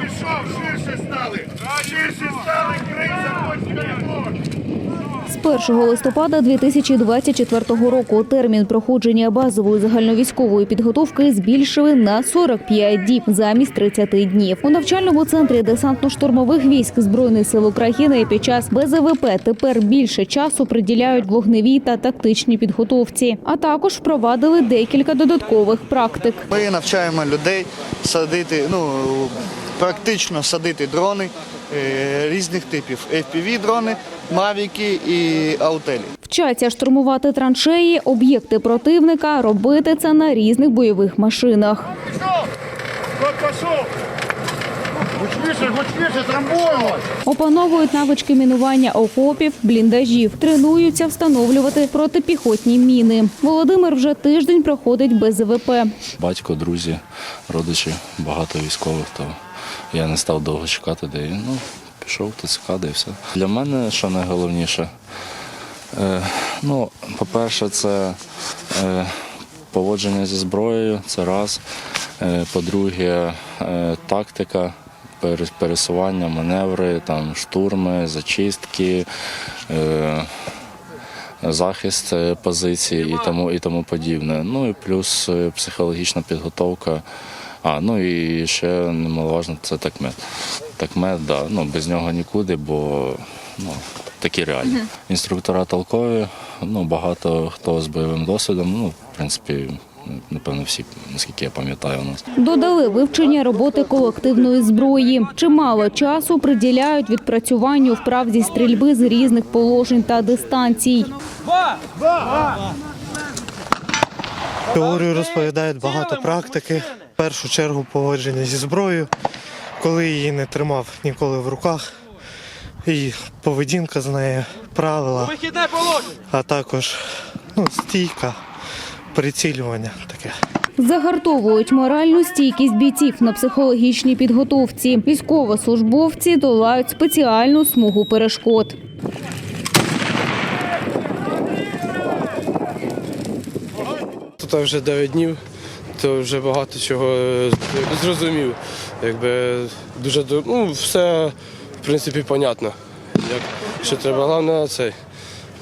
пішов, ширше стали. Ширше стали, хоч коридор. З 1 листопада 2024 року термін проходження базової загальновійськової підготовки збільшили на 45 діб замість 30 днів. У навчальному центрі десантно-штурмових військ збройних сил України під час БЗВП тепер більше часу приділяють вогневій та тактичній підготовці, а також впровадили декілька додаткових практик. Ми навчаємо людей садити, ну практично садити дрони е, різних типів: fpv дрони, мавіки і аутелі. Вчаться штурмувати траншеї, об'єкти противника, робити це на різних бойових машинах. Гучніше, гучніше! Опановують навички мінування окопів, бліндажів, тренуються встановлювати протипіхотні міни. Володимир вже тиждень проходить без ЗВП. Батько, друзі, родичі, багато військових, то я не став довго чекати, де він, ну, пішов ТЦК, де і все. Для мене що найголовніше, е, ну, по-перше, це е, поводження зі зброєю, це раз. Е, по-друге, е, тактика. Пересування, маневри, там, штурми, зачистки, е, захист е, позицій і тому, і тому подібне. Ну і плюс е, психологічна підготовка. А, ну і ще немаловажно це такмет. Такмет, да, ну, без нього нікуди, бо ну, такі реалії. Інструктора толкові, ну, багато хто з бойовим досвідом, ну, в принципі, напевно, всі, наскільки я пам'ятаю, у нас. Додали вивчення роботи колективної зброї. Чимало часу приділяють відпрацюванню вправ зі стрільби з різних положень та дистанцій. Теорію розповідають багато практики. В першу чергу поводження зі зброєю, коли її не тримав ніколи в руках. І поведінка з нею, правила, а також ну, стійка, прицілювання таке. Загартовують моральну стійкість бійців на психологічній підготовці. Військовослужбовці долають спеціальну смугу перешкод. Тут вже 9 днів, то вже багато чого е, зрозумів. Якби дуже ну, все в принципі понятно. Як що треба головне цей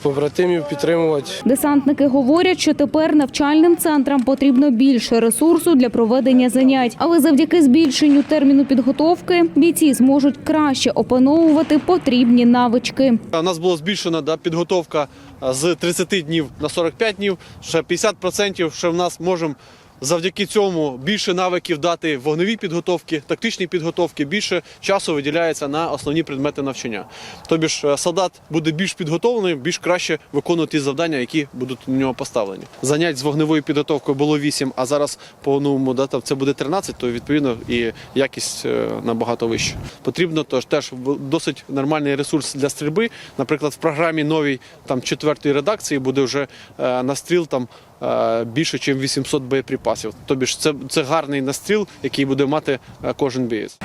побратимів підтримувати. Десантники говорять, що тепер навчальним центрам потрібно більше ресурсу для проведення занять, але завдяки збільшенню терміну підготовки бійці зможуть краще опановувати потрібні навички. У нас було збільшена да, підготовка з 30 днів на 45 днів. Ще 50% ще в нас можемо завдяки цьому більше навиків дати вогневій підготовки, тактичній підготовки, більше часу виділяється на основні предмети навчання. Тобі ж е, солдат буде більш підготовлений, більш краще виконувати завдання, які будуть на нього поставлені. Занять з вогневою підготовкою було 8, а зараз по новому дата це буде 13, то відповідно і якість е, набагато вища. Потрібно тож теж досить нормальний ресурс для стрільби. Наприклад, в програмі новій там четвертої редакції буде вже е, настріл там. Е, більше, ніж 800 боєприпасів. Тобі ж це, це гарний настріл, який буде мати е, кожен бієць.